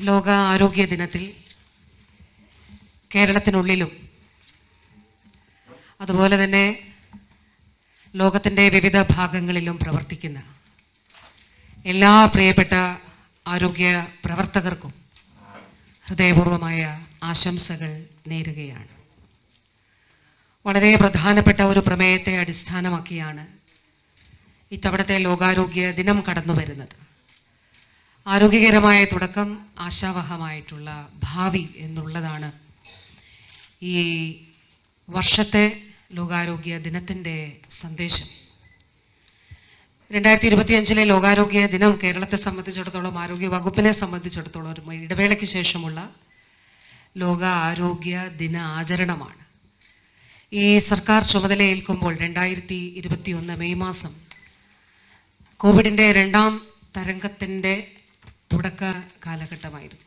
ലോക ആരോഗ്യ ദിനത്തിൽ കേരളത്തിനുള്ളിലും അതുപോലെ തന്നെ ലോകത്തിന്റെ വിവിധ ഭാഗങ്ങളിലും പ്രവർത്തിക്കുന്ന എല്ലാ പ്രിയപ്പെട്ട ആരോഗ്യ പ്രവർത്തകർക്കും ഹൃദയപൂർവമായ ആശംസകൾ നേരുകയാണ്. വളരെ പ്രധാനപ്പെട്ട ഒരു പ്രമേയത്തെ അടിസ്ഥാനമാക്കിയാണ് ഇത്തവണത്തെ ലോകാരോഗ്യ ദിനം കടന്നു വരുന്നത് ആരോഗ്യകരമായ തുടക്കം ആശാവഹമായിട്ടുള്ള ഭാവി എന്നുള്ളതാണ്. ഈ വർഷത്തെ ലോകാരോഗ്യ ദിനത്തിന്റെ സന്ദേശം. രണ്ടായിരത്തി ഇരുപത്തിയഞ്ചിലെ ലോകാരോഗ്യ ദിനം കേരളത്തെ സംബന്ധിച്ചിടത്തോളം ആരോഗ്യ വകുപ്പിനെ സംബന്ധിച്ചിടത്തോളം ഒരു ഇടവേളയ്ക്ക് ശേഷമുള്ള ലോക ആരോഗ്യ ദിന ആചരണമാണ്. ഈ സർക്കാർ ചുമതലയേൽക്കുമ്പോൾ രണ്ടായിരത്തി ഇരുപത്തി ഒന്ന് മെയ് മാസം കോവിഡിന്റെ രണ്ടാം തരംഗത്തിന്റെ തുടക്ക കാലഘട്ടമായിരുന്നു.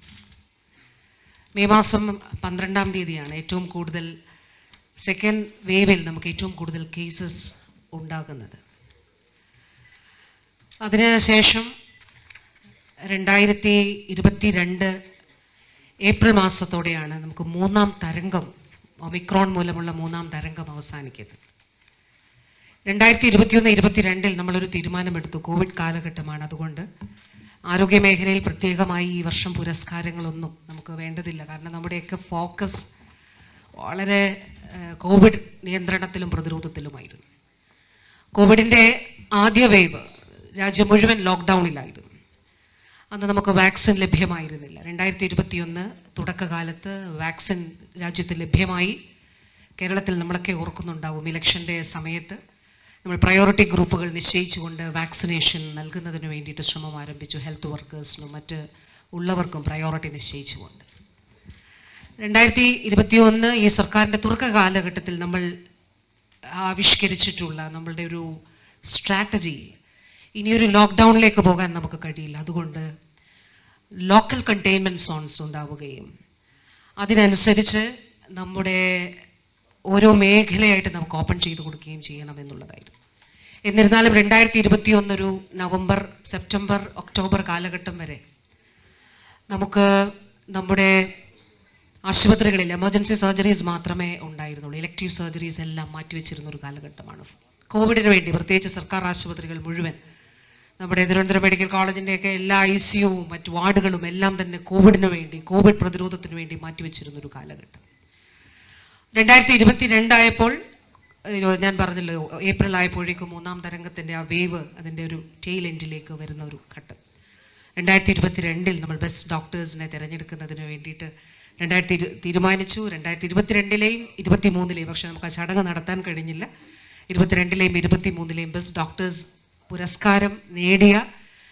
മെയ് മാസം പന്ത്രണ്ടാം തീയതിയാണ് ഏറ്റവും കൂടുതൽ സെക്കൻഡ് വേവിൽ നമുക്ക് ഏറ്റവും കൂടുതൽ കേസസ് ഉണ്ടാകുന്നത്. അതിനുശേഷം രണ്ടായിരത്തി ഇരുപത്തി രണ്ട് ഏപ്രിൽ മാസത്തോടെയാണ് നമുക്ക് മൂന്നാം തരംഗം ഒമിക്രോൺ മൂലമുള്ള മൂന്നാം തരംഗം അവസാനിക്കുന്നത്. രണ്ടായിരത്തി ഇരുപത്തിയൊന്ന് ഇരുപത്തിരണ്ടിൽ നമ്മളൊരു തീരുമാനമെടുത്തു. കോവിഡ് കാലഘട്ടമാണ്. അതുകൊണ്ട് ആരോഗ്യ മേഖലയിൽ പ്രത്യേകമായി ഈ വർഷം പുരസ്കാരങ്ങളൊന്നും നമുക്ക് വേണ്ടതില്ല. കാരണം നമ്മുടെയൊക്കെ ഫോക്കസ് വളരെ കോവിഡ് നിയന്ത്രണത്തിലും പ്രതിരോധത്തിലുമായിരുന്നു. കോവിഡിന്റെ ആദ്യ വേവ് രാജ്യം മുഴുവൻ ലോക്ക്ഡൗണിലായിരുന്നു. അന്ന് നമുക്ക് വാക്സിൻ ലഭ്യമായിരുന്നില്ല. രണ്ടായിരത്തി ഇരുപത്തിയൊന്ന് തുടക്കകാലത്ത് വാക്സിൻ രാജ്യത്ത് ലഭ്യമായി. കേരളത്തിൽ നമ്മളൊക്കെ ഓർക്കുന്നുണ്ടാവും ഇലക്ഷന്റെ സമയത്ത്. നമ്മൾ പ്രയോറിറ്റി ഗ്രൂപ്പുകൾ നിശ്ചയിച്ചുകൊണ്ട് വാക്സിനേഷൻ നൽകുന്നതിന് വേണ്ടിയിട്ട് ശ്രമം ആരംഭിച്ചു. ഹെൽത്ത് വർക്കേഴ്സിനും മറ്റ് ഉള്ളവർക്കും പ്രയോറിറ്റി നിശ്ചയിച്ചുകൊണ്ട്. രണ്ടായിരത്തി ഇരുപത്തി ഒന്ന് ഈ സർക്കാരിന്റെ തുറക്ക കാലഘട്ടത്തിൽ നമ്മൾ ആവിഷ്കരിച്ചിട്ടുള്ള നമ്മളുടെ ഒരു സ്ട്രാറ്റജി ഇനിയൊരു ലോക്ക്ഡൗണിലേക്ക് പോകാൻ നമുക്ക് കഴിയില്ല. അതുകൊണ്ട് ലോക്കൽ കണ്ടെയ്ൻമെന്റ് സോൺസ് ഉണ്ടാവുകയും അതിനനുസരിച്ച് നമ്മുടെ ഓരോ മേഖലയായിട്ട് നമുക്ക് ഓപ്പൺ ചെയ്ത് കൊടുക്കുകയും ചെയ്യണം എന്നുള്ളതായിരുന്നു. എന്നിരുന്നാലും രണ്ടായിരത്തി ഇരുപത്തി ഒന്നൊരു നവംബർ സെപ്റ്റംബർ ഒക്ടോബർ കാലഘട്ടം വരെ നമുക്ക് നമ്മുടെ ആശുപത്രികളിൽ എമർജൻസി സർജറീസ് മാത്രമേ ഉണ്ടായിരുന്നുള്ളൂ. ഇലക്ടീവ് സർജറീസ് എല്ലാം മാറ്റിവെച്ചിരുന്ന ഒരു കാലഘട്ടമാണ്. കോവിഡിന് വേണ്ടി പ്രത്യേകിച്ച് സർക്കാർ ആശുപത്രികൾ മുഴുവൻ നമ്മുടെ തിരുവനന്തപുരം മെഡിക്കൽ കോളേജിന്റെയൊക്കെ എല്ലാ ഐ സിയുവും മറ്റു വാർഡുകളും എല്ലാം തന്നെ കോവിഡിന് വേണ്ടി കോവിഡ് പ്രതിരോധത്തിന് വേണ്ടി മാറ്റിവെച്ചിരുന്ന ഒരു കാലഘട്ടം. രണ്ടായിരത്തി ഇരുപത്തി രണ്ടായപ്പോൾ ഞാൻ പറഞ്ഞല്ലോ ഏപ്രിൽ ആയപ്പോഴേക്കും മൂന്നാം തരംഗത്തിന്റെ ആ വേവ് അതിന്റെ ഒരു ടെയിൽ എൻഡിലേക്ക് വരുന്ന ഒരു ഘട്ടം. രണ്ടായിരത്തി ഇരുപത്തി രണ്ടിൽ നമ്മൾ ബെസ്റ്റ് ഡോക്ടേഴ്സിനെ തിരഞ്ഞെടുക്കുന്നതിന് വേണ്ടിയിട്ട് രണ്ടായിരത്തി തീരുമാനിച്ചു. രണ്ടായിരത്തി ഇരുപത്തിരണ്ടിലെയും ഇരുപത്തി മൂന്നിലെയും പക്ഷേ നമുക്ക് ആ ചടങ്ങ് നടത്താൻ കഴിഞ്ഞില്ല. ഇരുപത്തിരണ്ടിലെയും ഇരുപത്തി മൂന്നിലെയും ബെസ്റ്റ് ഡോക്ടേഴ്സ് പുരസ്കാരം നേടിയ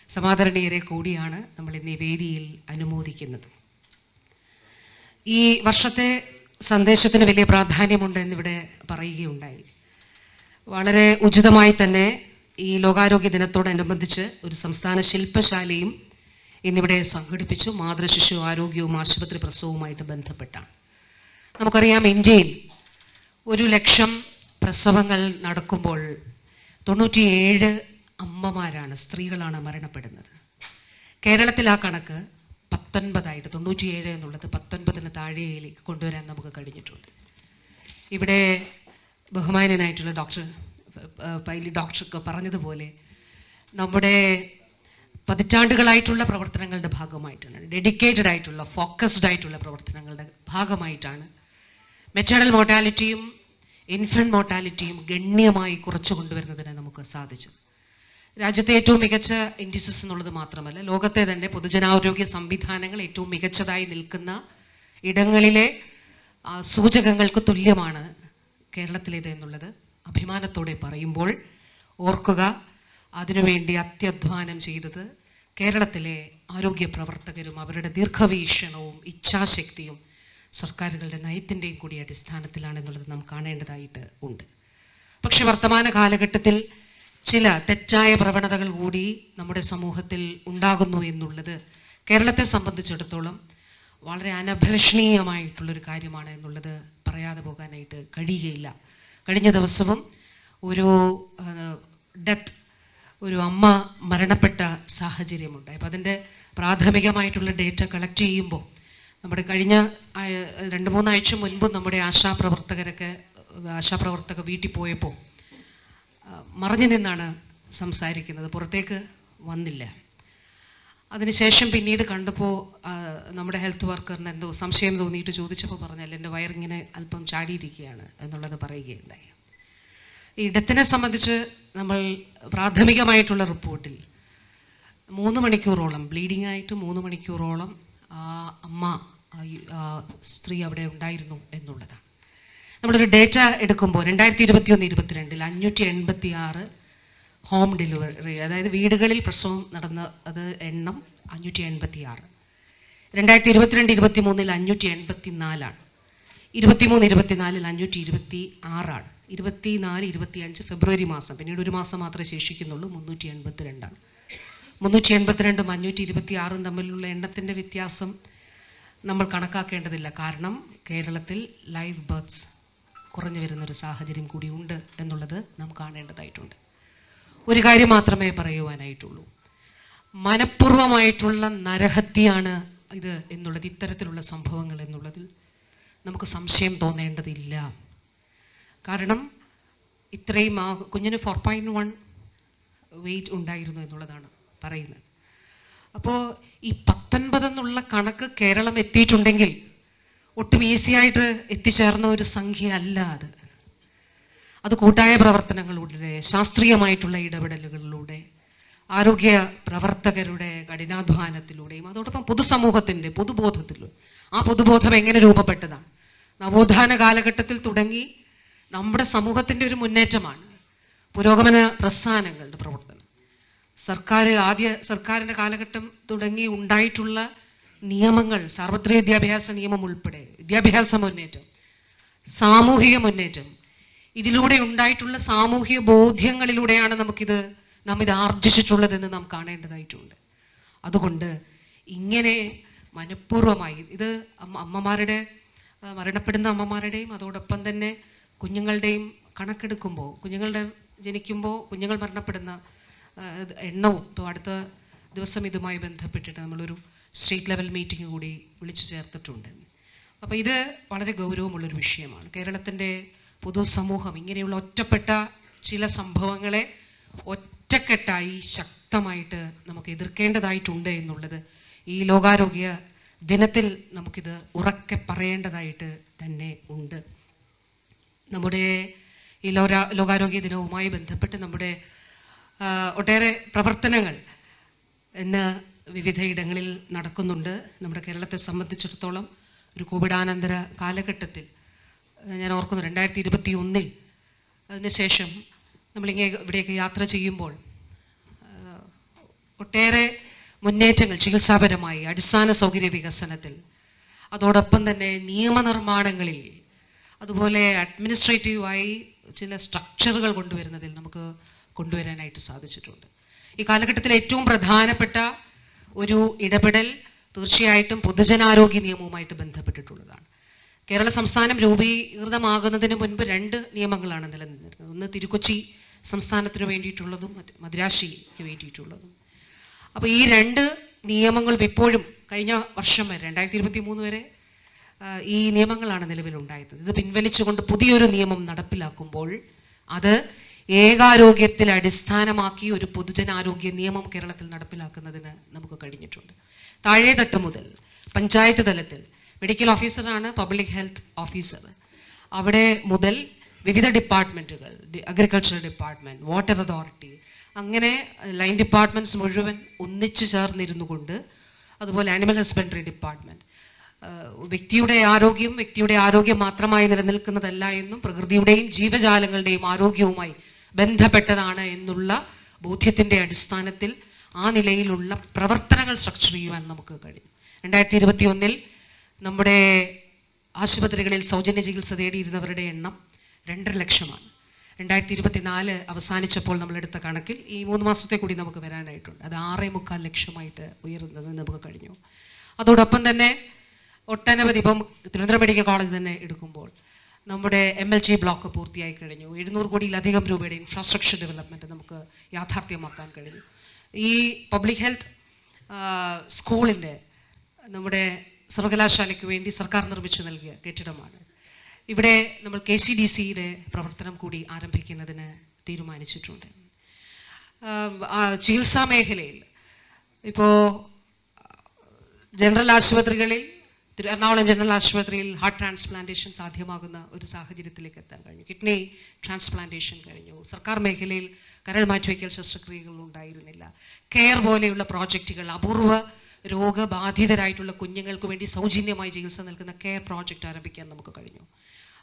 സമാദരണീയരെ കൂടിയാണ് നമ്മൾ ഇന്ന് ഈ വേദിയിൽ അനുമോദിക്കുന്നത്. ഈ വർഷത്തെ സന്ദേശത്തിന് വലിയ പ്രാധാന്യമുണ്ട് എന്നിവിടെ പറയുകയുണ്ടായി. വളരെ ഉചിതമായി തന്നെ ഈ ലോകാരോഗ്യ ദിനത്തോടനുബന്ധിച്ച് ഒരു സംസ്ഥാന ശില്പശാലയും ഇന്നിവിടെ സംഘടിപ്പിച്ചു. മാതൃശിശു ആരോഗ്യവും ആശുപത്രി പ്രസവവുമായിട്ട് ബന്ധപ്പെട്ടാണ്. നമുക്കറിയാം ഇന്ത്യയിൽ ഒരു ലക്ഷം പ്രസവങ്ങൾ നടക്കുമ്പോൾ തൊണ്ണൂറ്റിയേഴ് അമ്മമാരാണ് സ്ത്രീകളാണ് മരണപ്പെടുന്നത്. കേരളത്തിൽ ആ കണക്ക് പത്തൊൻപതായിട്ട് തൊണ്ണൂറ്റിയേഴ് എന്നുള്ളത് പത്തൊൻപതിന് താഴെയിലേക്ക് കൊണ്ടുവരാൻ നമുക്ക് കഴിഞ്ഞിട്ടുണ്ട്. ഇവിടെ ബഹുമാനനായിട്ടുള്ള ഡോക്ടർ പൈലി ഡോക്ടർക്ക് പറഞ്ഞതുപോലെ നമ്മുടെ പതിറ്റാണ്ടുകളായിട്ടുള്ള പ്രവർത്തനങ്ങളുടെ ഭാഗമായിട്ടാണ് ഡെഡിക്കേറ്റഡ് ആയിട്ടുള്ള ഫോക്കസ്ഡ് ആയിട്ടുള്ള പ്രവർത്തനങ്ങളുടെ ഭാഗമായിട്ടാണ് മെറ്റേണൽ മോർട്ടാലിറ്റിയും ഇൻഫന്റ് മോർട്ടാലിറ്റിയും ഗണ്യമായി കുറച്ചു കൊണ്ടുവരുന്നതിന് നമുക്ക് സാധിച്ചു രാജ്യത്തെ ഏറ്റവും മികച്ച ഇൻഡിസസ് എന്നുള്ളത് മാത്രമല്ല ലോകത്തെ തന്നെ പൊതുജനാരോഗ്യ സംവിധാനങ്ങൾ ഏറ്റവും മികച്ചതായി നിൽക്കുന്ന ഇടങ്ങളിലെ സൂചകങ്ങൾക്ക് തുല്യമാണ് കേരളത്തിലേത് എന്നുള്ളത് അഭിമാനത്തോടെ പറയുമ്പോൾ ഓർക്കുക അതിനുവേണ്ടി അത്യധ്വാനം ചെയ്തത് കേരളത്തിലെ ആരോഗ്യ പ്രവർത്തകരും അവരുടെ ദീർഘവീക്ഷണവും ഇച്ഛാശക്തിയും സർക്കാരുകളുടെ നയത്തിന്റെയും കൂടി അടിസ്ഥാനത്തിലാണെന്നുള്ളത് നാം കാണേണ്ടതായിട്ട് ഉണ്ട്. പക്ഷെ വർത്തമാന കാലഘട്ടത്തിൽ ചില തെറ്റായ പ്രവണതകൾ കൂടി നമ്മുടെ സമൂഹത്തിൽ ഉണ്ടാകുന്നു എന്നുള്ളത് കേരളത്തെ സംബന്ധിച്ചിടത്തോളം വളരെ അനഭലഷണീയമായിട്ടുള്ളൊരു കാര്യമാണ് എന്നുള്ളത് പറയാതെ പോകാനായിട്ട് കഴിയുകയില്ല. കഴിഞ്ഞ ദിവസവും ഒരു ഡെത്ത് ഒരു അമ്മ മരണപ്പെട്ട സാഹചര്യമുണ്ടായി അപ്പോൾ അതിന്റെ പ്രാഥമികമായിട്ടുള്ള ഡേറ്റ കളക്ട് ചെയ്യുമ്പോൾ നമ്മുടെ കഴിഞ്ഞ രണ്ട് മൂന്നാഴ്ച മുൻപ് നമ്മുടെ ആശാപ്രവർത്തകരൊക്കെ ആശാപ്രവർത്തക വീട്ടിൽ പോയപ്പോൾ മറഞ്ഞു നിന്നാണ് സംസാരിക്കുന്നത്. പുറത്തേക്ക് വന്നില്ല. അതിനുശേഷം പിന്നീട് കണ്ടപ്പോൾ നമ്മുടെ ഹെൽത്ത് വർക്കറിന് എന്തോ സംശയം തോന്നിയിട്ട് ചോദിച്ചപ്പോൾ പറഞ്ഞാൽ എന്റെ വയറിങ്ങനെ അല്പം ചാടിയിരിക്കുകയാണ് എന്നുള്ളത് പറയുകയുണ്ടായി. ഈ ഇടത്തിനെ സംബന്ധിച്ച് നമ്മൾ പ്രാഥമികമായിട്ടുള്ള റിപ്പോർട്ടിൽ മൂന്ന് മണിക്കൂറോളം ബ്ലീഡിംഗ് ആയിട്ട് മൂന്ന് മണിക്കൂറോളം അമ്മ സ്ത്രീ അവിടെ ഉണ്ടായിരുന്നു എന്നുള്ളതാണ്. നമ്മളൊരു ഡേറ്റ എടുക്കുമ്പോൾ രണ്ടായിരത്തി ഇരുപത്തി ഒന്ന് ഇരുപത്തിരണ്ടിൽ അഞ്ഞൂറ്റി എൺപത്തി ആറ് ഹോം ഡെലിവറി അതായത് വീടുകളിൽ പ്രസവം നടന്ന അത് എണ്ണം അഞ്ഞൂറ്റി എൺപത്തി ആറ് രണ്ടായിരത്തി ഇരുപത്തിരണ്ട് ഇരുപത്തി മൂന്നിൽ അഞ്ഞൂറ്റി എൺപത്തി നാലാണ് ഇരുപത്തിമൂന്ന് ഇരുപത്തിനാലിൽ അഞ്ഞൂറ്റി ഇരുപത്തി ആറാണ് ഇരുപത്തിനാല് ഇരുപത്തി അഞ്ച് ഫെബ്രുവരി മാസം പിന്നീട് ഒരു മാസം മാത്രമേ ശേഷിക്കുന്നുള്ളൂ മുന്നൂറ്റി എൺപത്തി രണ്ടാണ് മുന്നൂറ്റി എൺപത്തിരണ്ടും അഞ്ഞൂറ്റി ഇരുപത്തി ആറും തമ്മിലുള്ള എണ്ണത്തിന്റെ വ്യത്യാസം നമ്മൾ കണക്കാക്കേണ്ടതില്ല. കാരണം കേരളത്തിൽ ലൈവ് ബർത്ത് കുറഞ്ഞു വരുന്നൊരു സാഹചര്യം കൂടി ഉണ്ട് എന്നുള്ളത് നാം കാണേണ്ടതായിട്ടുണ്ട്. ഒരു കാര്യം മാത്രമേ പറയുവാനായിട്ടുള്ളൂ. മനഃപൂർവമായിട്ടുള്ള നരഹത്യാണ് ഇത് എന്നുള്ളത് ഇത്തരത്തിലുള്ള സംഭവങ്ങൾ എന്നുള്ളതിൽ നമുക്ക് സംശയം തോന്നേണ്ടതില്ല. കാരണം ഇത്രയും ആ കുഞ്ഞിന് ഫോർ പോയിന്റ് വൺ വെയിറ്റ് ഉണ്ടായിരുന്നു എന്നുള്ളതാണ് പറയുന്നത്. അപ്പോൾ ഈ പത്തൊൻപത് എന്നുള്ള കണക്ക് കേരളം എത്തിയിട്ടുണ്ടെങ്കിൽ ഒട്ടും ഈസി ആയിട്ട് എത്തിച്ചേർന്ന ഒരു സംഖ്യ അല്ല അത്. അത് കൂട്ടായ പ്രവർത്തനങ്ങളിലൂടെ ശാസ്ത്രീയമായിട്ടുള്ള ഇടപെടലുകളിലൂടെ ആരോഗ്യ പ്രവർത്തകരുടെ കഠിനാധ്വാനത്തിലൂടെയും അതോടൊപ്പം പൊതുസമൂഹത്തിന്റെ പൊതുബോധത്തിലും ആ പൊതുബോധം എങ്ങനെ രൂപപ്പെട്ടതാണ്? നവോത്ഥാന കാലഘട്ടത്തിൽ തുടങ്ങി നമ്മുടെ സമൂഹത്തിന്റെ ഒരു മുന്നേറ്റമാണ് പുരോഗമന പ്രസ്ഥാനങ്ങളുടെ പ്രവർത്തനം. സർക്കാർ ആദ്യ സർക്കാരിന്റെ കാലഘട്ടം തുടങ്ങി ഉണ്ടായിട്ടുള്ള നിയമങ്ങൾ സാർവത്രിക വിദ്യാഭ്യാസ നിയമം ഉൾപ്പെടെ വിദ്യാഭ്യാസ മുന്നേറ്റം സാമൂഹിക മുന്നേറ്റം. ഇതിലൂടെ ഉണ്ടായിട്ടുള്ള സാമൂഹിക ബോധ്യങ്ങളിലൂടെയാണ് നമുക്കിത് നാം ഇത് ആർജിച്ചിട്ടുള്ളതെന്ന് നാം കാണേണ്ടതായിട്ടുണ്ട്. അതുകൊണ്ട് ഇങ്ങനെ മനഃപൂർവമായി ഇത് അമ്മ അമ്മമാരുടെ മരണപ്പെടുന്ന അമ്മമാരുടെയും അതോടൊപ്പം തന്നെ കുഞ്ഞുങ്ങളുടെയും കണക്കെടുക്കുമ്പോൾ കുഞ്ഞുങ്ങളുടെ ജനിക്കുമ്പോൾ കുഞ്ഞുങ്ങൾ മരണപ്പെടുന്ന എണ്ണവും ഇപ്പോൾ അടുത്ത ദിവസം ഇതുമായി ബന്ധപ്പെട്ടിട്ട് നമ്മളൊരു സ്റ്റേറ്റ് ലെവൽ മീറ്റിംഗ് കൂടി വിളിച്ചു ചേർത്തിട്ടുണ്ട്. അപ്പോൾ ഇത് വളരെ ഗൗരവമുള്ളൊരു വിഷയമാണ്. കേരളത്തിന്റെ പൊതുസമൂഹം ഇങ്ങനെയുള്ള ഒറ്റപ്പെട്ട ചില സംഭവങ്ങളെ ഒറ്റക്കെട്ടായി ശക്തമായിട്ട് നമുക്ക് എതിർക്കേണ്ടതായിട്ടുണ്ട് എന്നുള്ളത് ഈ ലോകാരോഗ്യ ദിനത്തിൽ നമുക്കിത് ഉറക്കെ പറയേണ്ടതായിട്ട് തന്നെ ഉണ്ട്. നമ്മുടെ ഈ ലോരാ ലോകാരോഗ്യ ദിനവുമായി ബന്ധപ്പെട്ട് നമ്മുടെ ഒട്ടേറെ പ്രവർത്തനങ്ങൾ ഇന്ന് വിവിധ ഇടങ്ങളിൽ നടക്കുന്നുണ്ട്. നമ്മുടെ കേരളത്തെ സംബന്ധിച്ചിടത്തോളം ഒരു കോവിഡാനന്തര കാലഘട്ടത്തിൽ ഞാൻ ഓർക്കുന്നു രണ്ടായിരത്തി ഇരുപത്തി ഒന്നിൽ അതിനുശേഷം നമ്മളിങ്ങനെ ഇവിടേക്ക് യാത്ര ചെയ്യുമ്പോൾ ഒട്ടേറെ മുന്നേറ്റങ്ങൾ ചികിത്സാപരമായി അടിസ്ഥാന സൗകര്യ വികസനത്തിൽ അതോടൊപ്പം തന്നെ നിയമനിർമ്മാണങ്ങളിൽ അതുപോലെ അഡ്മിനിസ്ട്രേറ്റീവായി ചില സ്ട്രക്ചറുകൾ കൊണ്ടുവരുന്നതിൽ നമുക്ക് കൊണ്ടുവരാനായിട്ട് സാധിച്ചിട്ടുണ്ട്. ഈ കാലഘട്ടത്തിൽ ഏറ്റവും പ്രധാനപ്പെട്ട ഒരു ഇടപെടൽ തീർച്ചയായിട്ടും പൊതുജനാരോഗ്യ നിയമവുമായിട്ട് ബന്ധപ്പെട്ടിട്ടുള്ളതാണ്. കേരള സംസ്ഥാനം രൂപീകൃതമാകുന്നതിന് മുൻപ് രണ്ട് നിയമങ്ങളാണ് നിലനിന്നിരുന്നത്. ഒന്ന് തിരുക്കൊച്ചി സംസ്ഥാനത്തിന് വേണ്ടിയിട്ടുള്ളതും മദ്രാശിക്ക് വേണ്ടിയിട്ടുള്ളതും. അപ്പോൾ ഈ രണ്ട് നിയമങ്ങളും ഇപ്പോഴും കഴിഞ്ഞ വർഷം വരെ രണ്ടായിരത്തി ഇരുപത്തി മൂന്ന് വരെ ഈ നിയമങ്ങളാണ് നിലവിലുണ്ടായത് ഇത് പിൻവലിച്ചുകൊണ്ട് പുതിയൊരു നിയമം നടപ്പിലാക്കുമ്പോൾ അത് ഏകാരോഗ്യത്തിൽ അടിസ്ഥാനമാക്കി ഒരു പൊതുജനാരോഗ്യ നിയമം കേരളത്തിൽ നടപ്പിലാക്കുന്നതിന് നമുക്ക് കഴിഞ്ഞിട്ടുണ്ട്. താഴേതട്ട് മുതൽ പഞ്ചായത്ത് തലത്തിൽ മെഡിക്കൽ ഓഫീസറാണ് പബ്ലിക് ഹെൽത്ത് ഓഫീസർ. അവിടെ മുതൽ വിവിധ ഡിപ്പാർട്ട്മെന്റുകൾ അഗ്രികൾച്ചർ ഡിപ്പാർട്ട്മെന്റ് വാട്ടർ അതോറിറ്റി അങ്ങനെ ലൈൻ ഡിപ്പാർട്ട്മെന്റ്സ് മുഴുവൻ ഒന്നിച്ചു ചേർന്നിരുന്നു കൊണ്ട് അതുപോലെ ആനിമൽ ഹസ്ബൻഡറി ഡിപ്പാർട്ട്മെന്റ് വ്യക്തിയുടെ ആരോഗ്യം വ്യക്തിയുടെ ആരോഗ്യം മാത്രമായി നിലനിൽക്കുന്നതല്ല എന്നും പ്രകൃതിയുടെയും ജീവജാലങ്ങളുടെയും ആരോഗ്യവുമായി ബന്ധപ്പെട്ടതാണ് എന്നുള്ള ബോധ്യത്തിന്റെ അടിസ്ഥാനത്തിൽ ആ നിലയിലുള്ള പ്രവർത്തനങ്ങൾ സ്ട്രക്ചർ ചെയ്യുവാൻ നമുക്ക് കഴിയും. രണ്ടായിരത്തി ഇരുപത്തി ഒന്നിൽ നമ്മുടെ ആശുപത്രികളിൽ സൗജന്യ ചികിത്സ തേടിയിരുന്നവരുടെ എണ്ണം രണ്ടര ലക്ഷമാണ്. രണ്ടായിരത്തി ഇരുപത്തിനാല് അവസാനിച്ചപ്പോൾ നമ്മളെടുത്ത കണക്കിൽ ഈ മൂന്ന് മാസത്തെ കൂടി നമുക്ക് വരാനായിട്ടുണ്ട്. അത് ആറേ മുക്കാൽ ലക്ഷമായിട്ട് ഉയരുന്നത് നമുക്ക് കഴിഞ്ഞു. അതോടൊപ്പം തന്നെ ഒട്ടനവധി ഇപ്പം തിരുവനന്തപുരം മെഡിക്കൽ കോളേജ് തന്നെ എടുക്കുമ്പോൾ നമ്മുടെ എം എൽ ജി ബ്ലോക്ക് പൂർത്തിയായി കഴിഞ്ഞു. എഴുന്നൂറ് കോടിയിലധികം രൂപയുടെ ഇൻഫ്രാസ്ട്രക്ചർ ഡെവലപ്മെന്റ് നമുക്ക് യാഥാർത്ഥ്യമാക്കാൻ കഴിഞ്ഞു. ഈ പബ്ലിക് ഹെൽത്ത് സ്കൂളിന്റെ നമ്മുടെ സർവകലാശാലയ്ക്ക് വേണ്ടി സർക്കാർ നിർമ്മിച്ചു നൽകിയ കെട്ടിടമാണ്. ഇവിടെ നമ്മൾ കെ സി ഡി സിയുടെ പ്രവർത്തനം കൂടി ആരംഭിക്കുന്നതിന് തീരുമാനിച്ചിട്ടുണ്ട്. ചികിത്സാ മേഖലയിൽ ഇപ്പോൾ ജനറൽ ആശുപത്രികളിൽ തിരു- എറണാകുളം ജനറൽ ആശുപത്രിയിൽ ഹാർട്ട് ട്രാൻസ്പ്ലാന്റേഷൻ സാധ്യമാകുന്ന ഒരു സാഹചര്യത്തിലേക്ക് എത്താൻ കഴിഞ്ഞു. കിഡ്നി ട്രാൻസ്പ്ലാന്റേഷൻ കഴിഞ്ഞു. സർക്കാർ മേഖലയിൽ കരൾ മാറ്റിവയ്ക്കൽ ശസ്ത്രക്രിയകൾ ഉണ്ടായിരുന്നില്ല. കെയർ പോലെയുള്ള പ്രോജക്റ്റുകൾ അപൂർവ രോഗബാധിതരായിട്ടുള്ള കുഞ്ഞുങ്ങൾക്ക് വേണ്ടി സൗജന്യമായി ചികിത്സ നൽകുന്ന കെയർ പ്രോജക്റ്റ് ആരംഭിക്കാൻ നമുക്ക് കഴിഞ്ഞു.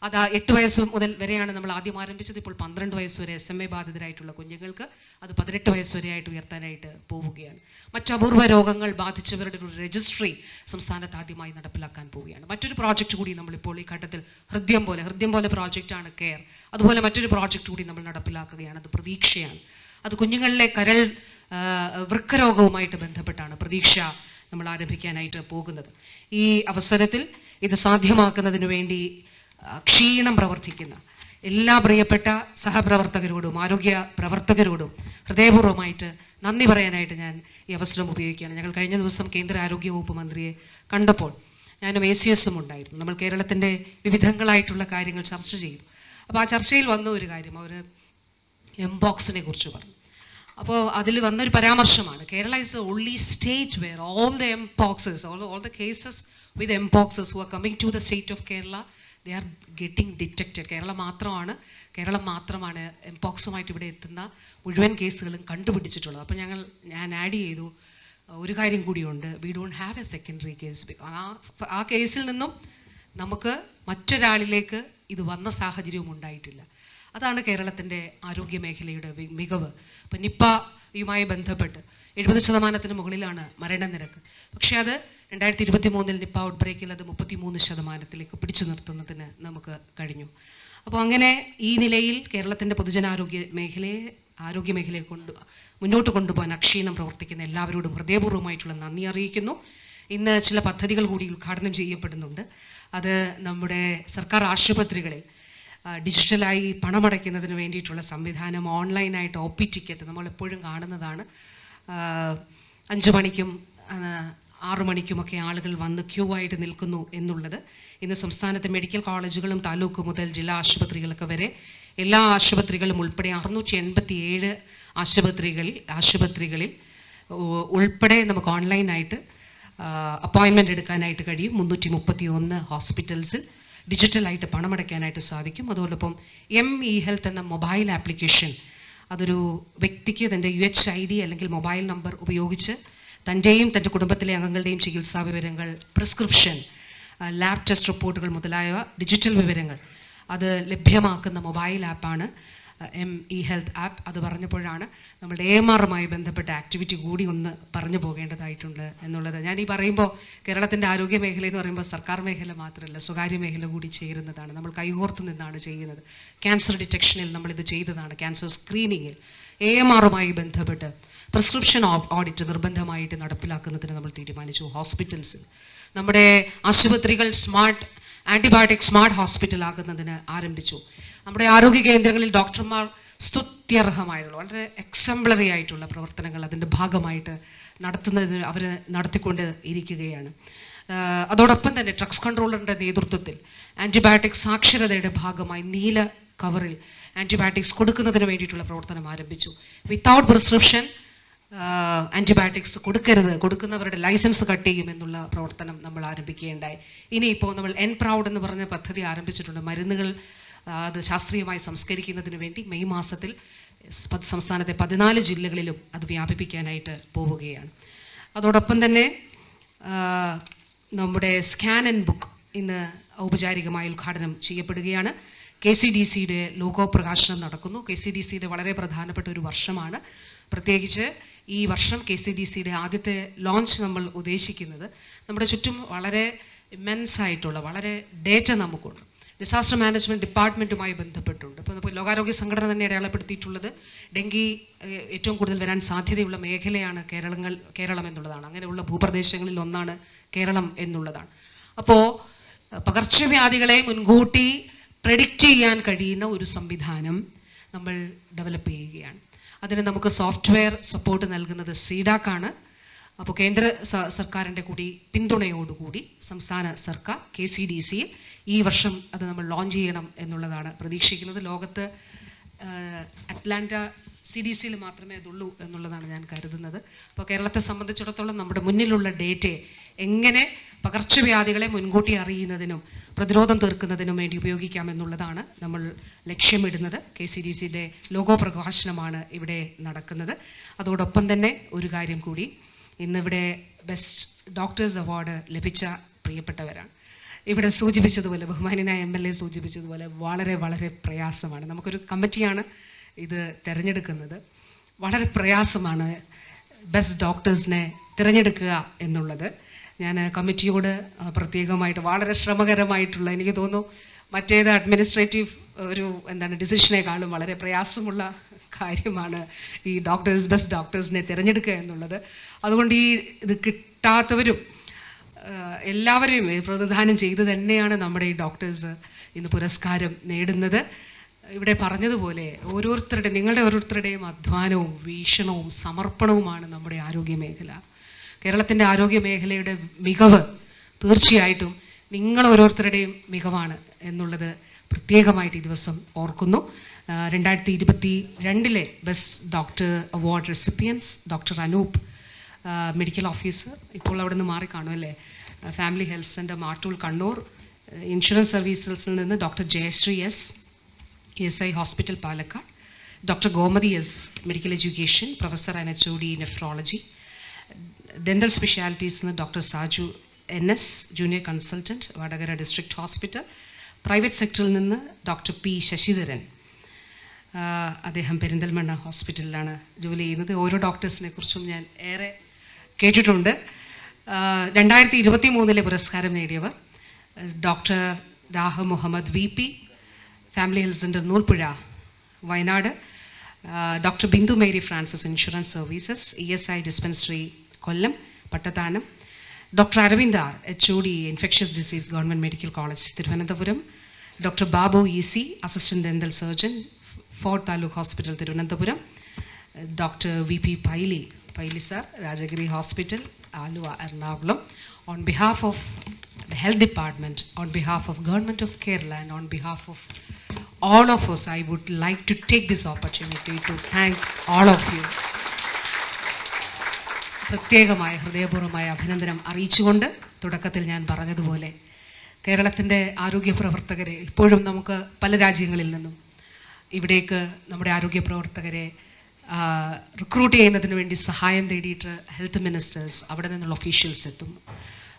അത് എട്ട് വയസ്സ് മുതൽ വരെയാണ് നമ്മൾ ആദ്യം ആരംഭിച്ചത്. ഇപ്പോൾ പന്ത്രണ്ട് വയസ്സ് വരെ എസ് എം എ ബാധിതരായിട്ടുള്ള കുഞ്ഞുങ്ങൾക്ക് അത് പതിനെട്ട് വയസ്സ് വരെയായിട്ട് ഉയർത്താനായിട്ട് പോവുകയാണ്. മറ്റു അപൂർവ രോഗങ്ങൾ ബാധിച്ചവരുടെ ഒരു രജിസ്ട്രി സംസ്ഥാനത്ത് ആദ്യമായി നടപ്പിലാക്കാൻ പോവുകയാണ്. മറ്റൊരു പ്രോജക്റ്റ് കൂടി നമ്മളിപ്പോൾ ഈ ഘട്ടത്തിൽ ഹൃദ്യം പോലെ ഹൃദ്യം പോലെ പ്രോജക്റ്റാണ് കെയർ അതുപോലെ മറ്റൊരു പ്രോജക്റ്റ് കൂടി നമ്മൾ നടപ്പിലാക്കുകയാണ്. അത് പ്രതീക്ഷയാണ്. അത് കുഞ്ഞുങ്ങളിലെ കരൾ വൃക്കരോഗവുമായിട്ട് ബന്ധപ്പെട്ടാണ് പ്രതീക്ഷ നമ്മൾ ആരംഭിക്കാനായിട്ട് പോകുന്നത്. ഈ അവസരത്തിൽ ഇത് സാധ്യമാക്കുന്നതിന് വേണ്ടി ക്ഷീണം പ്രവർത്തിക്കുന്ന എല്ലാ പ്രിയപ്പെട്ട സഹപ്രവർത്തകരോടും ആരോഗ്യ പ്രവർത്തകരോടും ഹൃദയപൂർവമായിട്ട് നന്ദി പറയാനായിട്ട് ഞാൻ ഈ അവസരം ഉപയോഗിക്കുകയാണ്. ഞങ്ങൾ കഴിഞ്ഞ ദിവസം കേന്ദ്ര ആരോഗ്യ വകുപ്പ് മന്ത്രിയെ കണ്ടപ്പോൾ ഞാനും എ സി എസും ഉണ്ടായിരുന്നു. നമ്മൾ കേരളത്തിന്റെ വിവിധങ്ങളായിട്ടുള്ള കാര്യങ്ങൾ ചർച്ച ചെയ്തു. അപ്പോൾ ആ ചർച്ചയിൽ വന്ന ഒരു കാര്യം അവർ എംബോക്സിനെ കുറിച്ച് പറഞ്ഞു. അപ്പോൾ അതിൽ വന്നൊരു പരാമർശമാണ് Kerala is only state where all the mpoxes all all the cases with mpoxes who are coming to the state of Kerala they are getting detected Keralam മാത്രമാണ് കേരളം മാത്രമാണ് എംപോക്സുമായിട്ട് ഇവിടെ എത്തുന്ന മുഴുവൻ കേസുകളും കണ്ടുപിടിച്ചിട്ടുള്ളത്. അപ്പോൾ ഞങ്ങൾ ഞാൻ ആഡ് ചെയ്തു. ഒരു കാര്യം കൂടിയുണ്ട്. We don't have a secondary case ആ ആ കേസിൽ നിന്നും നമുക്ക് മറ്റൊരാളിലേക്ക് ഇത് വന്ന സാഹചര്യവും ഉണ്ടായിട്ടില്ല. അതാണ് കേരളത്തിന്റെ ആരോഗ്യ മേഖലയുടെ മികവ്. ഇപ്പം നിപ്പയുമായി ബന്ധപ്പെട്ട് എഴുപത് ശതമാനത്തിന് മുകളിലാണ് മരണനിരക്ക് പക്ഷേ അത് രണ്ടായിരത്തി ഇരുപത്തി മൂന്നിൽ നിപ്പ ഔട്ട് ബ്രേക്കിൽ അത് മുപ്പത്തി മൂന്ന് ശതമാനത്തിലേക്ക് പിടിച്ചു നിർത്തുന്നതിന് നമുക്ക് കഴിഞ്ഞു. അപ്പോൾ അങ്ങനെ ഈ നിലയിൽ കേരളത്തിന്റെ പൊതുജനാരോഗ്യ മേഖലയെ ആരോഗ്യ മേഖലയെ കൊണ്ട് മുന്നോട്ട് കൊണ്ടുപോകാൻ അക്ഷീണം പ്രവർത്തിക്കുന്ന എല്ലാവരോടും ഹൃദയപൂർവമായിട്ടുള്ള നന്ദി അറിയിക്കുന്നു. ഇന്ന് ചില പദ്ധതികൾ കൂടി ഉദ്ഘാടനം ചെയ്യപ്പെടുന്നുണ്ട്. അത് നമ്മുടെ സർക്കാർ ആശുപത്രികളിൽ ഡിജിറ്റലായി പണമടയ്ക്കുന്നതിന് വേണ്ടിയിട്ടുള്ള സംവിധാനം ഓൺലൈനായിട്ട് ഒ പി ടിക്കറ്റ് നമ്മളെപ്പോഴും കാണുന്നതാണ്. അഞ്ചു മണിക്കും ആറ് മണിക്കുമൊക്കെ ആളുകൾ വന്ന് ക്യൂ ആയിട്ട് നിൽക്കുന്നു എന്നുള്ളത് ഇന്ന് സംസ്ഥാനത്തെ മെഡിക്കൽ കോളേജുകളും താലൂക്ക് മുതൽ ജില്ലാ ആശുപത്രികളൊക്കെ വരെ എല്ലാ ആശുപത്രികളും ഉൾപ്പെടെ അറുന്നൂറ്റി എൺപത്തി ഏഴ് ആശുപത്രികളിൽ ആശുപത്രികളിൽ ഉൾപ്പെടെ നമുക്ക് ഓൺലൈനായിട്ട് അപ്പോയിൻമെന്റ് എടുക്കാനായിട്ട് കഴിയും. മുന്നൂറ്റി മുപ്പത്തി ഒന്ന് ഹോസ്പിറ്റൽസിൽ ഡിജിറ്റലായിട്ട് പണമടയ്ക്കാനായിട്ട് സാധിക്കും. അതോടൊപ്പം എം ഇ ഹെൽത്ത് എന്ന മൊബൈൽ ആപ്ലിക്കേഷൻ അതൊരു വ്യക്തിക്ക് തന്റെ യു എച്ച് ഐ ഡി അല്ലെങ്കിൽ മൊബൈൽ നമ്പർ ഉപയോഗിച്ച് തന്റെയും തന്റെ കുടുംബത്തിലെ അംഗങ്ങളുടെയും ചികിത്സാ വിവരങ്ങൾ പ്രിസ്ക്രിപ്ഷൻ ലാബ് ടെസ്റ്റ് റിപ്പോർട്ടുകൾ മുതലായവ ഡിജിറ്റൽ വിവരങ്ങൾ. അത് ലഭ്യമാക്കുന്ന മൊബൈൽ ആപ്പാണ് എം ഇ ഹെൽത്ത് ആപ്പ് അത് പറഞ്ഞപ്പോഴാണ് നമ്മുടെ എ എം ആറുമായി ബന്ധപ്പെട്ട ആക്ടിവിറ്റി കൂടി ഒന്ന് പറഞ്ഞു പോകേണ്ടതായിട്ടുണ്ട് എന്നുള്ളത്. ഞാൻ ഈ പറയുമ്പോൾ കേരളത്തിന്റെ ആരോഗ്യ മേഖല എന്ന് പറയുമ്പോൾ സർക്കാർ മേഖല മാത്രമല്ല സ്വകാര്യ മേഖല കൂടി ചേരുന്നതാണ്. നമ്മൾ കൈകോർത്ത് നിന്നാണ് ചെയ്യുന്നത്. ക്യാൻസർ ഡിറ്റക്ഷനിൽ നമ്മളിത് ചെയ്തതാണ്. ക്യാൻസർ സ്ക്രീനിങ്ങിൽ എ എം ആറുമായി ബന്ധപ്പെട്ട് പ്രിസ്ക്രിപ്ഷൻ ഓഡിറ്റ് നിർബന്ധമായിട്ട് നടപ്പിലാക്കുന്നതിന് നമ്മൾ തീരുമാനിച്ചു. ഹോസ്പിറ്റൽസിൽ നമ്മുടെ ആശുപത്രികൾ സ്മാർട്ട് ആന്റിബയോട്ടിക് സ്മാർട്ട് ഹോസ്പിറ്റൽ ആകുന്നതിന് ആരംഭിച്ചു. നമ്മുടെ ആരോഗ്യ കേന്ദ്രങ്ങളിൽ ഡോക്ടർമാർ സ്തുത്യർഹമായിട്ടുള്ള വളരെ എക്സംപ്ലറി ആയിട്ടുള്ള പ്രവർത്തനങ്ങൾ അതിന്റെ ഭാഗമായിട്ട് നടത്തുന്നതിന് അവർ നടത്തിക്കൊണ്ട് ഇരിക്കുകയാണ് അതോടൊപ്പം തന്നെ ഡ്രഗ്സ് കൺട്രോളറിന്റെ നേതൃത്വത്തിൽ ആന്റിബയോട്ടിക് സാക്ഷരതയുടെ ഭാഗമായി നീല കവറിൽ ആന്റിബയോട്ടിക്സ് കൊടുക്കുന്നതിന് വേണ്ടിയിട്ടുള്ള പ്രവർത്തനം ആരംഭിച്ചു. വിത്തൗട്ട് പ്രിസ്ക്രിപ്ഷൻ ആന്റിബയോട്ടിക്സ് കൊടുക്കരുത് കൊടുക്കുന്നവരുടെ ലൈസൻസ് കട്ട് ചെയ്യും എന്നുള്ള പ്രവർത്തനം നമ്മൾ ആരംഭിക്കുകയുണ്ടായി. ഇനിയിപ്പോൾ നമ്മൾ എൻ പ്രൗഡ് എന്ന് പറഞ്ഞ പദ്ധതി ആരംഭിച്ചിട്ടുണ്ട്. മരുന്നുകൾ അത് ശാസ്ത്രീയമായി സംസ്കരിക്കുന്നതിന് വേണ്ടി മെയ് മാസത്തിൽ സംസ്ഥാനത്തെ പതിനാല് ജില്ലകളിലും അത് വ്യാപിപ്പിക്കാനായിട്ട് പോവുകയാണ്. അതോടൊപ്പം തന്നെ നമ്മുടെ സ്കാൻ ആൻഡ് ബുക്ക് ഇന്ന് ഔപചാരികമായി ഉദ്ഘാടനം ചെയ്യപ്പെടുകയാണ്. കെ സി ഡി സിയുടെ ലോഗോ പ്രകാശനം നടക്കുന്നു. കെ സി ഡി സിയുടെ വളരെ പ്രധാനപ്പെട്ട ഒരു വർഷമാണ്. പ്രത്യേകിച്ച് ഈ വർഷം കെ സി ഡി സിയുടെ ആദ്യത്തെ ലോഞ്ച് നമ്മൾ ഉദ്ദേശിക്കുന്നത്. നമ്മുടെ ചുറ്റും വളരെ ഇമെൻസ് ആയിട്ടുള്ള വളരെ ഡേറ്റ നമുക്കുണ്ട്. ഡിസാസ്റ്റർ മാനേജ്മെന്റ് ഡിപ്പാർട്ട്മെന്റുമായി ബന്ധപ്പെട്ടുണ്ട്. ഇപ്പോൾ നമുക്ക് ലോകാരോഗ്യ സംഘടന തന്നെ അടയാളപ്പെടുത്തിയിട്ടുള്ളത് ഡെങ്കി ഏറ്റവും കൂടുതൽ വരാൻ സാധ്യതയുള്ള മേഖലയാണ് കേരളങ്ങൾ കേരളം എന്നുള്ളതാണ്. അങ്ങനെയുള്ള ഭൂപ്രദേശങ്ങളിൽ ഒന്നാണ് കേരളം എന്നുള്ളതാണ്. അപ്പോൾ പകർച്ചവ്യാധികളെ മുൻകൂട്ടി പ്രഡിക്റ്റ് ചെയ്യാൻ കഴിയുന്ന ഒരു സംവിധാനം നമ്മൾ ഡെവലപ്പ് ചെയ്യുകയാണ്. അതിന് നമുക്ക് സോഫ്റ്റ്വെയർ സപ്പോർട്ട് നൽകുന്നത് സീഡാക്കാണ് അപ്പോൾ കേന്ദ്ര സർക്കാരിന്റെ കൂടി പിന്തുണയോടുകൂടി സംസ്ഥാന സർക്കാർ കെ സി ഡി സിയിൽ ഈ വർഷം അത് നമ്മൾ ലോഞ്ച് ചെയ്യണം എന്നുള്ളതാണ് പ്രതീക്ഷിക്കുന്നത്. ലോകത്ത് അറ്റ്ലാന്റ സി ഡി സിയിൽ മാത്രമേ അതുള്ളൂ എന്നുള്ളതാണ് ഞാൻ കരുതുന്നത്. അപ്പോൾ കേരളത്തെ സംബന്ധിച്ചിടത്തോളം നമ്മുടെ മുന്നിലുള്ള ഡേറ്റയെ എങ്ങനെ പകർച്ചവ്യാധികളെ മുൻകൂട്ടി അറിയുന്നതിനും പ്രതിരോധം തീർക്കുന്നതിനും വേണ്ടി ഉപയോഗിക്കാം എന്നുള്ളതാണ് നമ്മൾ ലക്ഷ്യമിടുന്നത്. കെ സി ഡി സിയുടെ ലോഗോ പ്രകാശനമാണ് ഇവിടെ നടക്കുന്നത്. അതോടൊപ്പം തന്നെ ഒരു കാര്യം കൂടി. ഇന്നിവിടെ ബെസ്റ്റ് ഡോക്ടേഴ്സ് അവാർഡ് ലഭിച്ച പ്രിയപ്പെട്ടവരാണ്. ഇവിടെ സൂചിപ്പിച്ചതുപോലെ ബഹുമാനായ എം എൽ എ സൂചിപ്പിച്ചതുപോലെ വളരെ വളരെ പ്രയാസമാണ്. നമുക്കൊരു കമ്മിറ്റിയാണ് ഇത് തിരഞ്ഞെടുക്കുന്നത്. വളരെ പ്രയാസമാണ് ബെസ്റ്റ് ഡോക്ടേഴ്സിനെ തിരഞ്ഞെടുക്കുക എന്നുള്ളത്. ഞാൻ കമ്മിറ്റിയോട് പ്രത്യേകമായിട്ട് വളരെ ശ്രമകരമായിട്ടുള്ള എനിക്ക് തോന്നുന്നു മറ്റേത് അഡ്മിനിസ്ട്രേറ്റീവ് ഒരു എന്താണ് ഡിസിഷനേക്കാളും വളരെ പ്രയാസമുള്ള കാര്യമാണ് ഈ ഡോക്ടേഴ്സ് ബെസ്റ്റ് ഡോക്ടേഴ്സിനെ തിരഞ്ഞെടുക്കുക എന്നുള്ളത്. അതുകൊണ്ട് ഈ ഇത് കിട്ടാത്തവരും എല്ലാവരെയും പ്രതിദാനം ചെയ്ത് തന്നെയാണ് നമ്മുടെ ഈ ഡോക്ടേഴ്സ് ഇന്ന് പുരസ്കാരം നേടുന്നത്. ഇവിടെ പറഞ്ഞതുപോലെ ഓരോരുത്തരുടെ നിങ്ങളുടെ ഓരോരുത്തരുടെയും അധ്വാനവും വീക്ഷണവും സമർപ്പണവുമാണ് നമ്മുടെ ആരോഗ്യ മേഖല. കേരളത്തിന്റെ ആരോഗ്യ മേഖലയുടെ മികവ് തീർച്ചയായിട്ടും നിങ്ങൾ ഓരോരുത്തരുടെയും മികവാണ് എന്നുള്ളത് പ്രത്യേകമായിട്ട് ഈ ദിവസം ഓർക്കുന്നു. രണ്ടായിരത്തി ഇരുപത്തി രണ്ടിലെ best doctor award recipients doctor Anoop medical officer ഇപ്പോൾ അവിടെ നിന്ന് മാറിക്കാണും അല്ലേ? Family health centre Mattool Kannur insurance സർവീസസിൽ നിന്ന് doctor Jayasree S S I hospital Palakkad doctor Gomathi S medical education professor and H O D nephrology dental specialities നിന്ന് doctor Saju N S junior consultant Vadakara district hospital private സെക്ടറിൽ നിന്ന് doctor P Sasidharan അദ്ദേഹം പെരിന്തൽമണ്ണ ഹോസ്പിറ്റലിലാണ് ജോലി ചെയ്യുന്നത്. ഓരോ ഡോക്ടേഴ്സിനെ കുറിച്ചും ഞാൻ ഏറെ കേട്ടിട്ടുണ്ട്. രണ്ടായിരത്തി ഇരുപത്തി മൂന്നിലെ പുരസ്കാരം നേടിയവർ doctor Raha Muhammad V P family health centre Noolpuzha Wayanad doctor Bindu Mary Francis insurance services E S I dispensary Kollam Pattathanam doctor Aravind R H O D infectious disease government medical college Thiruvananthapuram doctor Babu E C assistant dental surgeon fort taluk hospital Thiruvananthapuram doctor V P Paily Paily sir Rajagiri hospital Aluva Ernakulam on behalf of the health department on behalf of government of kerala and on behalf of all of us i would like to take this opportunity to thank all of you. പ്രത്യേകമായ ഹൃദയപൂർവമായ അഭിനന്ദനം അറിയിച്ചുകൊണ്ട് തുടക്കത്തിൽ ഞാൻ പറഞ്ഞതുപോലെ കേരളത്തിന്റെ ആരോഗ്യ പ്രവർത്തകരെ ഇപ്പോഴും നമുക്ക് പല രാജ്യങ്ങളിൽ നിന്നും ഇവിടേക്ക് നമ്മുടെ ആരോഗ്യ പ്രവർത്തകരെ റിക്രൂട്ട് ചെയ്യുന്നതിന് വേണ്ടി സഹായം തേടിയിട്ട് ഹെൽത്ത് മിനിസ്റ്റേഴ്സ് അവിടെ നിന്നുള്ള ഒഫീഷ്യൽസ് എത്തും.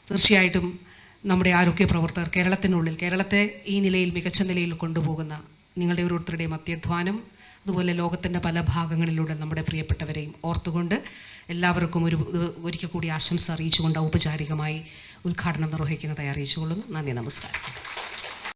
തീർച്ചയായിട്ടും നമ്മുടെ ആരോഗ്യ പ്രവർത്തകർ കേരളത്തിനുള്ളിൽ കേരളത്തെ ഈ നിലയിൽ മികച്ച നിലയിൽ കൊണ്ടുപോകുന്ന നിങ്ങളുടെ ഓരോരുത്തരുടെയും അത്യധ്വാനം അതുപോലെ ലോകത്തിന്റെ പല ഭാഗങ്ങളിലൂടെ നമ്മുടെ പ്രിയപ്പെട്ടവരെയും ഓർത്തുകൊണ്ട് എല്ലാവർക്കും ഒരു ഒരിക്കൽ കൂടി ആശംസ അറിയിച്ചുകൊണ്ട് ഔപചാരികമായി ഉദ്ഘാടനം നിർവഹിക്കുന്നതായി അറിയിച്ചുകൊള്ളുന്നു നന്ദി നമസ്കാരം.